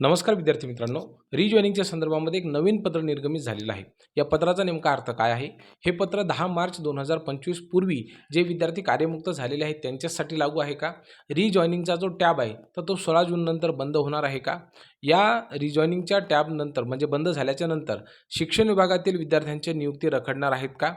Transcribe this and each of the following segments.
नमस्कार विद्यार्थी मित्रांनो रिजॉईनिंगच्या संदर्भामध्ये एक नवीन पत्र निर्गमित झालेलं आहे. या पत्राचा नेमका अर्थ काय आहे? हे पत्र दहा मार्च दोन हजार पंचवीस पूर्वी जे विद्यार्थी कार्यमुक्त झालेले आहेत त्यांच्यासाठी लागू आहे का? रिजॉईनिंगचा जो टॅब आहे तर तो सोळा जून नंतर बंद होणार आहे का? या रिजॉईनिंगच्या टॅबनंतर म्हणजे बंद झाल्याच्यानंतर शिक्षण विभागातील विद्यार्थ्यांच्या नियुक्ती रखडणार आहेत का?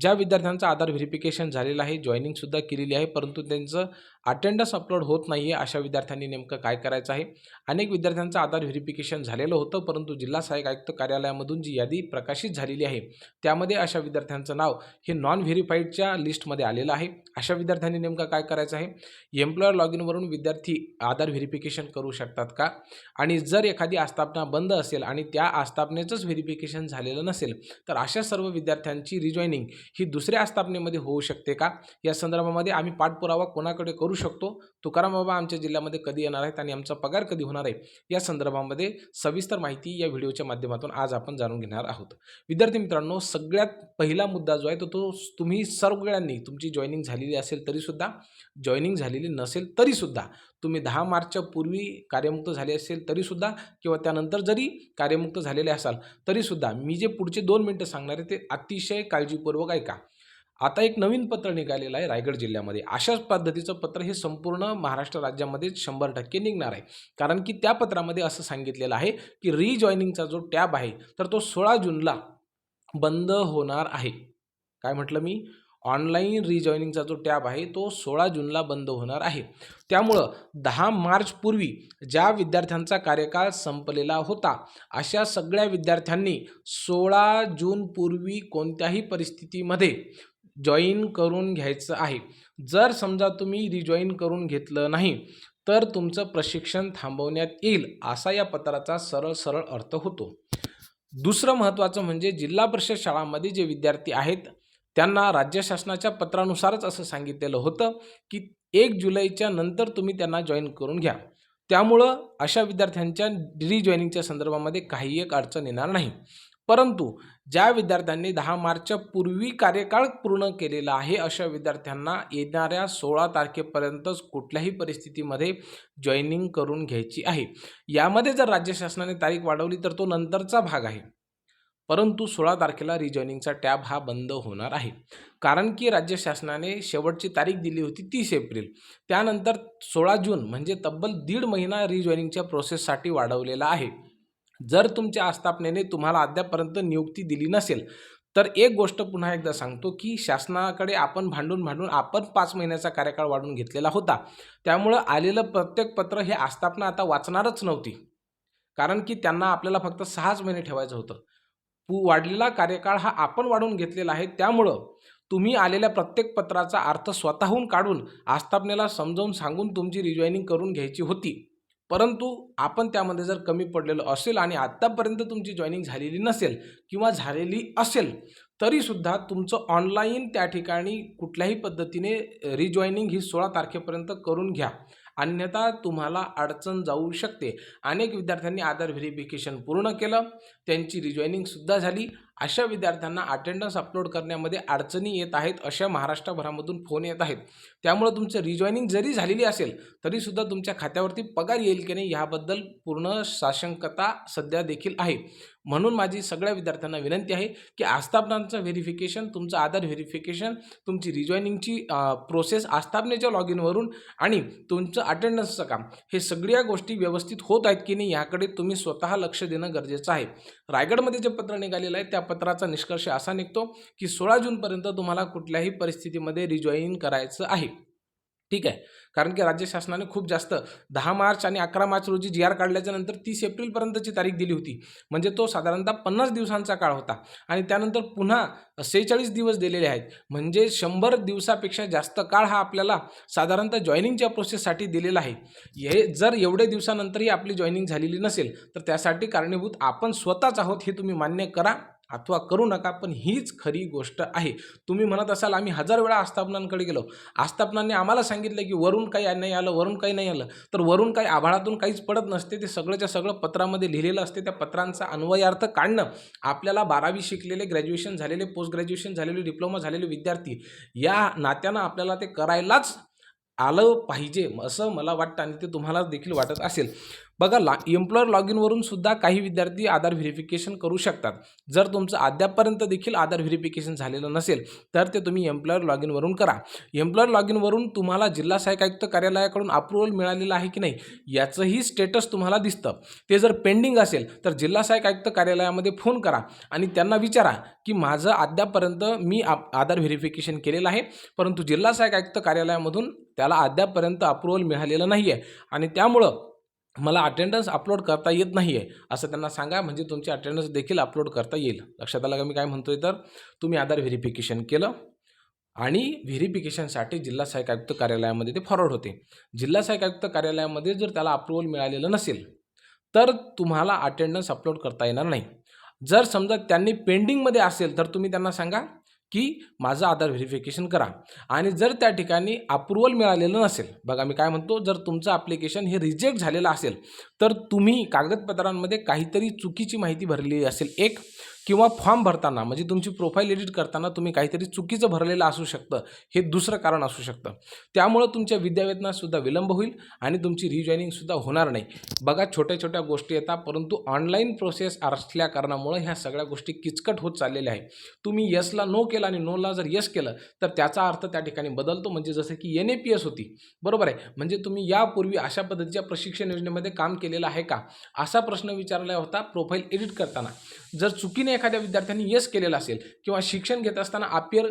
ज्या विद्यार्थ्यांचा आधार व्हेरिफिकेशन झालेलं आहे जॉईनिंगसुद्धा केलेली आहे परंतु त्यांचं अटेंडन्स अपलोड होत नाही आहे अशा विद्यार्थ्यांनी नेमकं काय करायचं आहे? अनेक विद्यार्थ्यांचं आधार व्हेरिफिकेशन झालेलं होतं परंतु जिल्हा सहाय्यक आयुक्त कार्यालयामधून जी यादी प्रकाशित झालेली आहे त्यामध्ये अशा विद्यार्थ्यांचं नाव हे नॉन व्हेरीफाईडच्या लिस्टमध्ये आलेलं आहे. अशा विद्यार्थ्यांनी नेमकं काय करायचं आहे? एम्प्लॉयर लॉग इनवरून विद्यार्थी आधार व्हेरिफिकेशन करू शकतात का? आणि जर एखादी आस्थापना बंद असेल आणि त्या आस्थापनेचंच व्हेरिफिकेशन झालेलं नसेल तर अशा सर्व विद्यार्थ्यांची रिजॉईनिंग ही दुसऱ्या आस्थापनेमध्ये होऊ शकते का? या संदर्भामध्ये आम्ही पाठपुरावा कोणाकडे करू शकतो. तुकाराम बाबा आमच्या जिल्ह्यामध्ये कधी येणार आहेत आणि आमचा पगार कधी होणार आहे या संदर्भामध्ये सविस्तर माहिती या व्हिडिओच्या माध्यमातून आज आपण जाणून घेणार आहोत. विद्यार्थी मित्रांनो सगळ्यात पहिला मुद्दा जो आहे तो तो तुम्ही सगळ्यांनी तुमची जॉईनिंग झालेली असेल तरीसुद्धा जॉईनिंग झालेली नसेल तरीसुद्धा तुम्ही दहा मार्चच्या पूर्वी कार्यमुक्त झाले असेल तरीसुद्धा किंवा त्यानंतर जरी कार्यमुक्त झालेले असाल तरीसुद्धा मी जे पुढचे दोन मिनटं सांगणार आहे ते अतिशय काळजीपूर्वक ऐका. आता एक नवीन पत्र निघालेलं आहे रायगड जिल्ह्यामध्ये. अशाच पद्धतीचं पत्र हे संपूर्ण महाराष्ट्र राज्यामध्ये शंभर टक्के निघणार आहे. कारण की त्या पत्रामध्ये असं सांगितलेलं आहे की रिजॉईनिंगचा जो टॅब आहे तर तो सोळा जूनला बंद होणार आहे. काय म्हटलं मी? ऑनलाईन रिजॉईनिंगचा जो टॅब आहे तो सोळा जूनला बंद होणार आहे. त्यामुळं दहा मार्चपूर्वी ज्या विद्यार्थ्यांचा कार्यकाळ संपलेला होता अशा सगळ्या विद्यार्थ्यांनी सोळा जूनपूर्वी कोणत्याही परिस्थितीमध्ये जॉईन करून घ्यायचं आहे. जर समजा तुम्ही रिजॉईन करून घेतलं नाही तर तुमचं प्रशिक्षण थांबवण्यात येईल असा या पत्राचा सरळ सरळ अर्थ होतो. दुसरं महत्त्वाचं म्हणजे जिल्हा परिषद शाळांमध्ये जे विद्यार्थी आहेत त्यांना राज्य शासनाच्या पत्रानुसारच असं सांगितलेलं होतं की एक जुलैच्या नंतर तुम्ही त्यांना जॉईन करून घ्या. त्यामुळं अशा विद्यार्थ्यांच्या रिजॉईनिंगच्या संदर्भामध्ये काही एक अडचण येणार नाही. परंतु ज्या विद्यार्थ्यांनी दहा मार्चच्या पूर्वी कार्यकाळ पूर्ण केलेला आहे अशा विद्यार्थ्यांना येणाऱ्या सोळा तारखेपर्यंतच कुठल्याही परिस्थितीमध्ये जॉईनिंग करून घ्यायची आहे. यामध्ये जर राज्य शासनाने तारीख वाढवली तर तो नंतरचा भाग आहे. परंतु सोळा तारखेला रिजॉईनिंगचा टॅब हा बंद होणार आहे. कारण की राज्य शासनाने शेवटची तारीख दिली होती तीस एप्रिल. त्यानंतर सोळा जून म्हणजे तब्बल दीड महिना रिजॉईनिंगच्या प्रोसेससाठी वाढवलेला आहे. जर तुमच्या आस्थापनेने तुम्हाला अद्यापर्यंत नियुक्ती दिली नसेल तर एक गोष्ट पुन्हा एकदा सांगतो की शासनाकडे आपण भांडून भांडून आपण पाच महिन्याचा कार्यकाळ वाढवून घेतलेला होता. त्यामुळं आलेलं प्रत्येक पत्र हे आस्थापना आता वाचणारच नव्हती. कारण की त्यांना आपल्याला फक्त सहाच महिने ठेवायचं होतं. पू वाढलेला कार्यकाळ हा आपण वाढवून घेतलेला आहे. त्यामुळं तुम्ही आलेल्या प्रत्येक पत्राचा अर्थ स्वतःहून काढून आस्थापनेला समजावून सांगून तुमची रिजॉईनिंग करून घ्यायची होती. परंतु आपण त्यामध्ये जर कमी पडलेलो असेल आणि आत्तापर्यंत तुमची जॉईनिंग झालेली नसेल किंवा झालेली असेल तरीसुद्धा तुमचं ऑनलाईन त्या ठिकाणी कुठल्याही पद्धतीने रिजॉईनिंग ही सोळा तारखेपर्यंत करून घ्या. अन्यथा तुम्हाला अडचण जाऊ शकते. अनेक विद्यार्थ्यांनी आधार व्हेरिफिकेशन पूर्ण केलं त्यांची रिजॉईनिंगसुद्धा झाली अशा विद्यार्थ्यांना अटेंडन्स अपलोड करण्यामध्ये अडचणी येत आहेत अशा महाराष्ट्रभरामधून फोन येत आहेत. त्यामुळं तुमचं रिजॉईनिंग जरी झालेली असेल तरीसुद्धा तुमच्या खात्यावरती पगार येईल की नाही ह्याबद्दल पूर्ण साशंकता सध्या देखील आहे. म्हणून माझी सगळ्या विद्यार्थ्यांना विनंती आहे की आस्थापनांचं व्हेरिफिकेशन तुमचं आधार व्हेरिफिकेशन तुमची रिजॉईनिंगची प्रोसेस आस्थापनेच्या लॉग इनवरून आणि तुमचं अटेंडन्सचं काम हे सगळ्या गोष्टी व्यवस्थित होत आहेत की नाही याकडे तुम्ही स्वतः लक्ष देणं गरजेचं आहे. रायगडमध्ये जे पत्र निघालेलं आहे त्या पत्राचा निष्कर्ष असा निघतो की सोळा जूनपर्यंत तुम्हाला कुठल्याही परिस्थितीमध्ये रिजॉईन करायचं आहे. ठीक आहे? कारण की राज्य शासनाने खूप जास्त दहा मार्च आणि अकरा मार्च रोजी जी आर काढल्याच्या नंतर तीस एप्रिलपर्यंतची तारीख दिली होती. म्हणजे तो साधारणतः पन्नास दिवसांचा काळ होता. आणि त्यानंतर पुन्हा सेहेचाळीस दिवस दिलेले आहेत. म्हणजे शंभर दिवसापेक्षा जास्त काळ हा आपल्याला साधारणतः जॉईनिंगच्या प्रोसेससाठी दिलेला आहे. हे जर एवढे दिवसानंतरही आपली जॉईनिंग झालेली नसेल तर त्यासाठी कारणीभूत आपण स्वतःच आहोत हे तुम्ही मान्य करा. अथवा करू नका पण हीच खरी गोष्ट आहे. तुम्ही म्हणत असाल आम्ही हजार वेळा आस्थापनांकडे गेलो. आस्थापनांनी आम्हाला सांगितलं की वरून काही नाही आलं वरून काही नाही आलं. तर वरून काही आभाळातून काहीच पडत नसते. ते सगळंच्या सगळं पत्रामध्ये लिहिलेलं असते. त्या पत्रांचा अन्वयार्थ काढणं. आपल्याला बारावी शिकलेले ग्रॅज्युएशन झालेले पोस्ट ग्रॅज्युएशन झालेले डिप्लोमा झालेले विद्यार्थी या नात्यानं आपल्याला ते करायलाच आलं पाहिजे असं मला वाटतं आणि ते तुम्हाला देखील वाटत असेल. बघा ला एम्प्लॉयर लॉग इनवरून सुद्धा काही विद्यार्थी आधार व्हेरिफिकेशन करू शकतात. जर तुमचं अद्यापपर्यंत देखील आधार व्हेरिफिकेशन झालेलं नसेल तर ते तुम्ही एम्प्लॉयर लॉग इनवरून करा. एम्प्लॉयर लॉग इनवरून तुम्हाला जिल्हा सहाय्यक आयुक्त कार्यालयाकडून अप्रुव्हल मिळालेलं आहे की नाही याचंही स्टेटस तुम्हाला दिसतं. ते जर पेंडिंग असेल तर जिल्हा सहाय्यक आयुक्त कार्यालयामध्ये फोन करा आणि त्यांना विचारा की माझं अद्यापपर्यंत मी आधार व्हेरिफिकेशन केलेलं आहे परंतु जिल्हा सहाय्यक आयुक्त कार्यालयामधून त्याला अद्यापपर्यंत अप्रुव्हल मिळालेलं नाही आहे आणि त्यामुळं मला अटेंडन्स अपलोड करता येत नाही आहे असं त्यांना सांगा. म्हणजे तुमची अटेंडन्स देखील अपलोड करता येईल. लक्षात आलं का मी काय म्हणतोय तर? तुम्ही आधार व्हेरिफिकेशन केलं आणि व्हेरिफिकेशनसाठी जिल्हा सहाय्यक आयुक्त कार्यालयामध्ये ते फॉरवर्ड होते. जिल्हा सहाय्यक आयुक्त कार्यालयामध्ये जर त्याला अप्रुव्हल मिळालेलं नसेल तर तुम्हाला अटेंडन्स अपलोड करता येणार नाही. जर समजा त्यांनी पेंडिंगमध्ये असेल तर तुम्ही त्यांना सांगा. की माझं आधार व्हेरिफिकेशन करा. आणि जर त्या ठिकाणी अप्रुव्हल मिळालेलं नसेल बघा मी काय म्हणतो जर तुमचं ॲप्लिकेशन हे रिजेक्ट झालेलं असेल तर तुम्ही कागदपत्रांमध्ये काहीतरी चुकीची माहिती भरलेली असेल. एक किंवा फॉर्म भरताना म्हणजे तुमची प्रोफाईल एडिट करताना तुम्ही काहीतरी चुकीचं भरलेलं असू शकतं हे दुसरं कारण असू शकतं. त्यामुळं तुमच्या विद्यावेतनातसुद्धा विलंब होईल आणि तुमची रिजॉईनिंगसुद्धा होणार नाही. बघा छोट्या छोट्या गोष्टी येतात परंतु ऑनलाईन प्रोसेस असल्या कारणामुळं ह्या सगळ्या गोष्टी किचकट होत चाललेल्या आहे तुम्ही यसला नो केला आणि नोला जर यस केलं तर त्याचा अर्थ त्या ठिकाणी बदलतो. म्हणजे जसं की एन ए पी एस होती. बरोबर आहे? म्हणजे तुम्ही यापूर्वी अशा पद्धतीच्या प्रशिक्षण योजनेमध्ये काम केलेलं आहे का? असा प्रश्न विचारला होता प्रोफाईल एडिट करताना. जर चुकीने एखाद्या विद्यार्थ्यांनी येस केलेलं असेल किंवा शिक्षण घेत असताना अपियर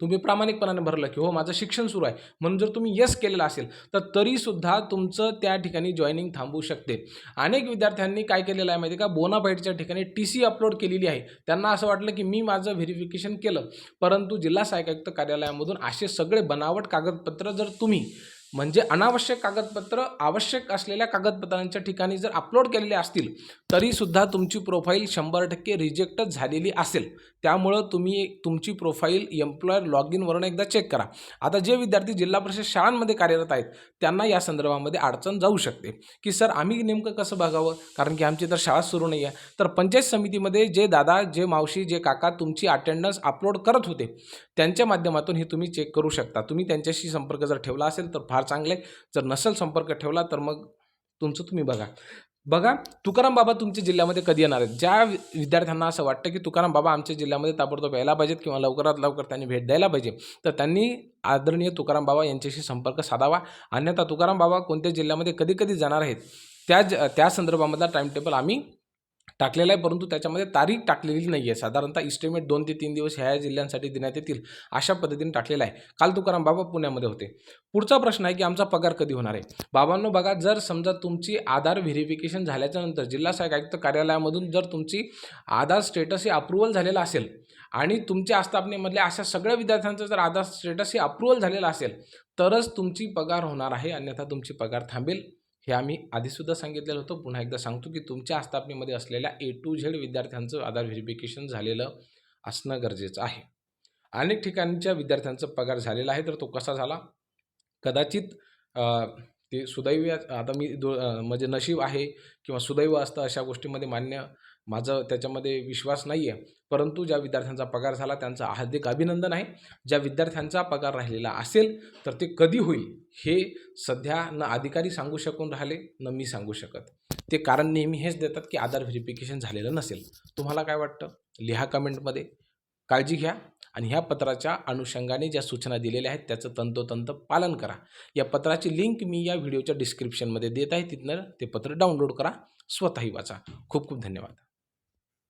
तुम्ही प्रामाणिकपणाने भरलं की हो माझं शिक्षण सुरू आहे. म्हणून जर तुम्ही यस केलेलं असेल तर तरीसुद्धा तुमचं त्या ठिकाणी जॉईनिंग थांबू शकते. अनेक विद्यार्थ्यांनी काय केलेलं आहे माहिती आहे का? बोनाफाईडच्या ठिकाणी टी सी अपलोड केलेली आहे. त्यांना असं वाटलं की मी माझं व्हेरिफिकेशन केलं. परंतु जिल्हा सहाय्यक आयुक्त कार्यालयामधून असे सगळे बनावट कागदपत्र जर तुम्ही म्हणजे अनावश्यक कागदपत्र आवश्यक असलेल्या कागदपत्रांच्या ठिकाणी जर अपलोड केलेले असतील तरीसुद्धा तुमची प्रोफाईल शंभर टक्के रिजेक्टच झालेली असेल. त्यामुळं तुम्ही तुमची प्रोफाईल एम्प्लॉयर लॉग इनवरून एकदा चेक करा. आता जे विद्यार्थी जिल्हा परिषद शाळांमध्ये कार्यरत आहेत त्यांना या संदर्भामध्ये अडचण जाऊ शकते. की सर आम्ही नेमकं कसं बघावं? कारण की आमची तर शाळा सुरू नाही आहे तर पंचायत समितीमध्ये जे दादा जे मावशी जे काका तुमची अटेंडन्स अपलोड करत होते त्यांच्या माध्यमातून हे तुम्ही चेक करू शकता. तुम्ही त्यांच्याशी संपर्क जर ठेवला असेल तर फार चांगले जर नसेल संपर्क ठेवला तर मग तुमचं तुम्ही बघा. बघा तुकाराम बाबा तुमच्या जिल्ह्यामध्ये कधी येणार आहेत? ज्या विद्यार्थ्यांना असं वाटतं की तुकाराम बाबा आमच्या जिल्ह्यामध्ये ताबडतोब यायला पाहिजेत किंवा लवकरात लवकर त्यांनी भेट द्यायला पाहिजे तर त्यांनी आदरणीय तुकाराम बाबा यांच्याशी संपर्क साधावा. अन्यथा तुकाराम बाबा कोणत्या जिल्ह्यामध्ये कधी कधी जाणार आहेत त्या ज त्या संदर्भामधला टाईम टेबल आम्ही टाकलेला आहे परंतु त्याच्यामध्ये तारीख टाकलेली नाही आहे साधारणतः इस्टिमेट दोन ते तीन दिवस ह्या जिल्ह्यांसाठी देण्यात येतील अशा पद्धतीने टाकलेला आहे. काल तुकाराम बाबा पुण्यामध्ये होते. पुढचा प्रश्न आहे की आमचा पगार कधी होणार आहे? बाबांनो बघा जर समजा तुमची आधार व्हेरिफिकेशन झाल्याच्यानंतर जिल्हा सहाय्यक आयुक्त कार्यालयामधून जर तुमची आधार स्टेटस हे अप्रुव्हल झालेला असेल आणि तुमच्या आस्थापनेमधल्या अशा सगळ्या विद्यार्थ्यांचं जर आधार स्टेटस हे अप्रुव्हल झालेलं असेल तरच तुमची पगार होणार आहे अन्यथा तुमची पगार थांबेल. हे आम्ही आधीसुद्धा सांगितलेलं होतं. पुन्हा एकदा सांगतो की तुमच्या आस्थापनेमध्ये असलेल्या ए टू झेड विद्यार्थ्यांचं आधार व्हेरिफिकेशन झालेलं असणं गरजेचं आहे. अनेक ठिकाणच्या विद्यार्थ्यांचा पगार झालेला आहे तर तो कसा झाला? कदाचित ते सुदैव आता मी दो म्हणजे नशीब आहे किंवा सुदैव असतं अशा गोष्टीमध्ये मान्य माझं त्याच्यामध्ये विश्वास नाही आहे परंतु ज्या विद्यार्थ्यांचा पगार झाला त्यांचं हार्दिक अभिनंदन आहे. ज्या विद्यार्थ्यांचा पगार राहिलेला असेल तर ते कधी होईल हे सध्या न अधिकारी सांगू शकून राहिले न मी सांगू शकत. ते कारण नेहमी हेच देतात की आधार व्हेरिफिकेशन झालेलं नसेल. तुम्हाला काय वाटतं? लिहा कमेंटमध्ये. काळजी घ्या आणि ह्या पत्राच्या अनुषंगाने ज्या सूचना दिलेल्या आहेत त्याचं तंतोतंत पालन करा. या पत्राची लिंक मी या व्हिडिओच्या डिस्क्रिप्शनमध्ये देत आहे. तिथनं ते पत्र डाउनलोड करा स्वतःही वाचा. खूप खूप धन्यवाद.